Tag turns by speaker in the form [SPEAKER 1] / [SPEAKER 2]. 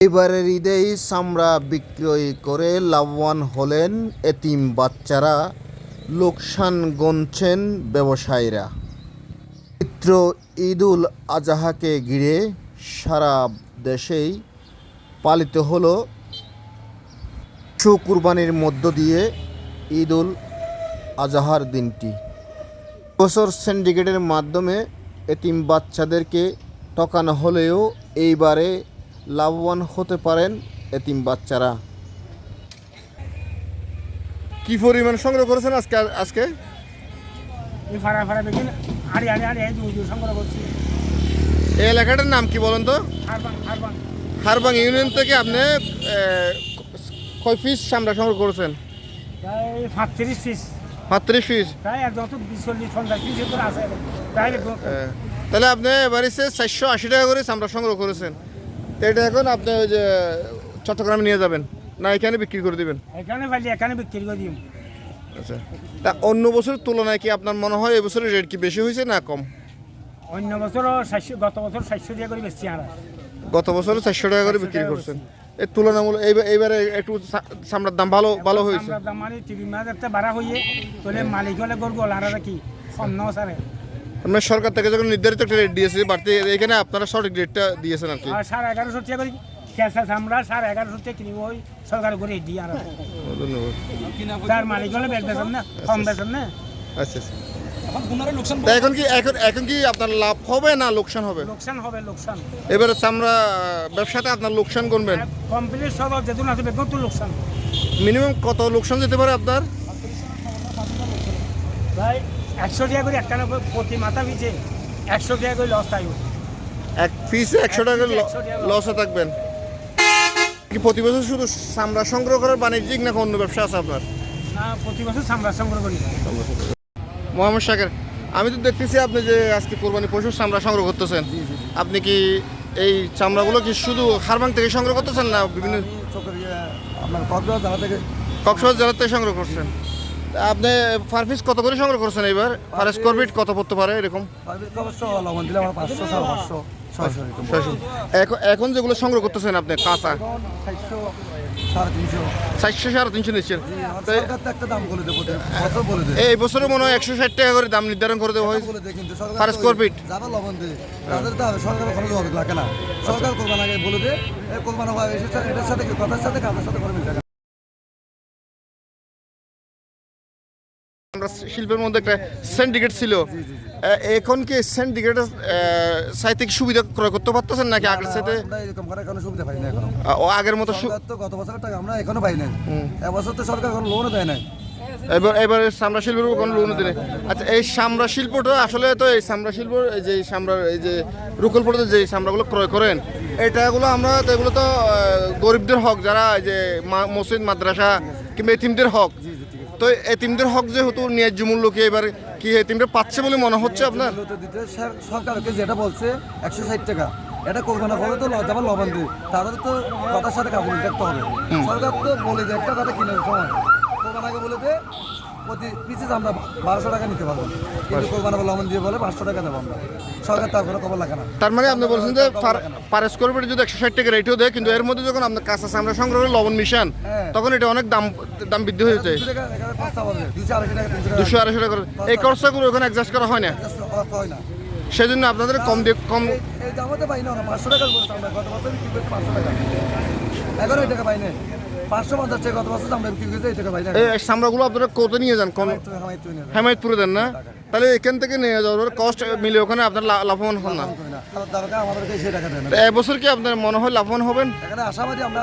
[SPEAKER 1] এবারের ঈদেই চামড়া বিক্রয় করে লাভবান হলেন এতিম বাচ্চারা। লোকসান গুনছেন ব্যবসায়ীরা। পবিত্র ঈদুল আজহাকে ঘিরে সারা দেশেই পালিত হলো কুরবানির মধ্য দিয়ে ঈদুল আজহার দিনটি। বছর সিন্ডিকেটের মাধ্যমে এতিম বাচ্চাদেরকে ঠকানো হলেও এইবারে লাভবান হতে পারেন এতিম বাচ্চারা। কি পরিমাণ সংগ্রহ করেছেন আজকে আজকে?
[SPEAKER 2] এই ফাড়া ফাড়া দেখি আড়ি আড়ি আড়ি সংগ্রহ করছি।
[SPEAKER 1] এই এলাকাটার নাম কি বলেন তো? হারবাং ইউনিয়ন থেকে আপনি কয় পিস সামরা সংগ্রহ করেছেন?
[SPEAKER 2] পিস
[SPEAKER 1] তাহলে আপনি এবারে চারশো আশি টাকা করে চামড়া সংগ্রহ করেছেন। তো এটা এখন আপনি ওই যে চট্টগ্রামে নিয়ে যাবেন না এখানে বিক্রি করে দিবেন?
[SPEAKER 2] এখানে পাইলে এখানে বিক্রি করে দিম।
[SPEAKER 1] আচ্ছা। তা অন্য বছরের তুলনায় কি আপনার মনে হয় এবছরের রেট কি বেশি হয়েছে না কম?
[SPEAKER 2] অন্য বছরও সাতশো গত বছর সাতশো টাকা করে বেশি আর
[SPEAKER 1] গত বছর চারশো টাকা করে বিক্রি করছেন। এর তুলনামূলক এইবার এইবারে একটু চামড়ার দাম ভালো ভালো হয়েছে।
[SPEAKER 2] দাম মানে টিভি মাছ একটা বাড়া হইয়ে তোলে মালিক হলে গরু গলার কি? কম ন সারে
[SPEAKER 1] আপনার সরকার থেকে যখন নির্ধারিত একটা রেট দিয়েছে বাড়তি এখানে আপনারা সঠিক রেটটা দিয়েছেন আর কি।
[SPEAKER 2] সাড়ে এগারোশো টাকা করে কেঁচা আমরা সাড়ে এগারোশো টাকা কিনিব ওই সরকার করে দিই আর
[SPEAKER 1] ধন্যবাদ।
[SPEAKER 2] তার মালিক হলে বেচেন না কম বেচেন না।
[SPEAKER 1] আচ্ছা আচ্ছা। এখন কি এখন এখন কি আপনার লাভ হবে না লোকসান হবে?
[SPEAKER 2] লোকসান হবে লোকসান।
[SPEAKER 1] এবারে চামড়া ব্যবসাতে আপনার লোকসান করবেন
[SPEAKER 2] কমপ্লিট সব যেদিন আছে বেগুন তো লোকসান।
[SPEAKER 1] মিনিমাম কত লোকসান যেতে পারে আপনার?
[SPEAKER 2] ভাই একশো টাকা করে একটা প্রতি মাথা পিছে একশো টাকা করে লস থাকবে
[SPEAKER 1] এক পিসে একশো টাকা
[SPEAKER 2] পিসে 100 টাকা
[SPEAKER 1] লসে থাকবেন। কি প্রতি বছর শুধু চামড়া সংগ্রহ করার বাণিজ্যিক না অন্য ব্যবসা আছে আপনার?
[SPEAKER 2] না প্রতি বছর সামরা সংগ্রহ করি।
[SPEAKER 1] মোহাম্মদ শাকের আমি তো দেখতেছি আপনি যে আজকে কোরবানি পশুর চামড়া সংগ্রহ করতেছেন। আপনি কি এই চামড়াগুলো কি শুধু হারবাং থেকে সংগ্রহ করতেছেন না বিভিন্ন
[SPEAKER 3] আপনার কক্সবাজার জায়গা থেকে
[SPEAKER 1] কক্সবাজার জেলার থেকে সংগ্রহ করছেন? আপনি পার পিস কত করে সংগ্রহ করছেন এবার পার স্কোয়ার ফিট কত পড়তে পারে এরকম। এখন যেগুলো সংগ্রহ করতেছেন আপনি কাঁচা?
[SPEAKER 3] চারশো সাড়ে তিনশো।
[SPEAKER 1] নিচ্ছেন এই বছরে মনে হয় একশো ষাট টাকা করে দাম নির্ধারণ করে দেওয়া হয়েছে।
[SPEAKER 3] সরকার লাগে বলে দেয় এটার সাথে কথার সাথে কাজের সাথে
[SPEAKER 1] আমরা শিল্পের মধ্যে একটা সিন্ডিকেট ছিল। এখন কি সিন্ডিকেটের সাইতে কি সুবিধা ক্রয় করতে পারতেছেন নাকি আগের সাথে?
[SPEAKER 3] এরকম কোনো সুবিধা পাই না এখনও।
[SPEAKER 1] ও আগের মতো
[SPEAKER 3] তো গত বছরের টাকা আমরা এখনও পাই নাই। এবছর তো সরকার কোনো লোনও দেয় নাই।
[SPEAKER 1] এবার এবারে চামড়া শিল্পের উপর কোনো লোন দিলে আচ্ছা এই চামড়া শিল্পটা আসলে তো এই চামড়া শিল্প এই যে চামড়া এই যে রুকলপুরতে যে চামড়াগুলো ক্রয় করেন এটাগুলো আমরা তো এগুলো তো গরিবদের হক যারা এই যে মসজিদ মাদ্রাসা কিংবা এতিমদের হক। তো এতিমদের হক যেহেতু ন্যায্য মূল্য কি এবার কি এতিমরে পাচ্ছে বলে মনে হচ্ছে আপনার?
[SPEAKER 3] সরকারকে যেটা বলছে একশো ষাট টাকা। এটা করবে না করে তো ল- যেমন লবণ দিয়ে। তাদের তো কথার সাথে কাপড় দেখতে হবে। সরকার তো বলে যে একটা কথা কিনে সময় আগে বলে দে প্রতি পিসিস আমরা বারোশো টাকা নিতে পারব। কিন্তু কোরবানা লবণ দিয়ে বলে পাঁচশো টাকা দেবো আমরা। সরকার তার কোনো খবর লাগে না।
[SPEAKER 1] তার মানে আপনি বলছেন যে পার স্কোয়ার ফিট যদি একশো ষাট টাকা রেটও দেয় কিন্তু এর মধ্যে যখন আপনার কাঁচা চামড়া সংগ্রহ লবণ মিশান
[SPEAKER 3] হ্যাঁ।
[SPEAKER 1] তখন এটা অনেক দাম দাম বৃদ্ধি
[SPEAKER 3] খরচা হবে। দুশো আড়াইশো টাকা
[SPEAKER 1] এই খরচাগুলো ওখানে অ্যাডজাস্ট করা হয় না।
[SPEAKER 3] হয় না।
[SPEAKER 1] সেজন্য আপনাদের কম দিয়ে কম
[SPEAKER 3] এই- দামতে পাই না পাঁচশো টাকা গত বছর পাঁচশো টাকা। এগারো টাকা পাই না পাঁচশো পঞ্চাশ টাকা গত বছর আমরা বিক্রি করেছি? এই টাকা পাই
[SPEAKER 1] এই চামড়াগুলো আপনারা কত নিয়ে যান? কোন। হেমায়তপুরে দেন না? তাহলে এখান থেকে নিয়ে যাওয়ার মিলে ওখানে আপনার লাভবান হন না। এবছর কি আপনার মনে হয় লাভবান হবেন?
[SPEAKER 3] এখানে আশাবাদী আমরা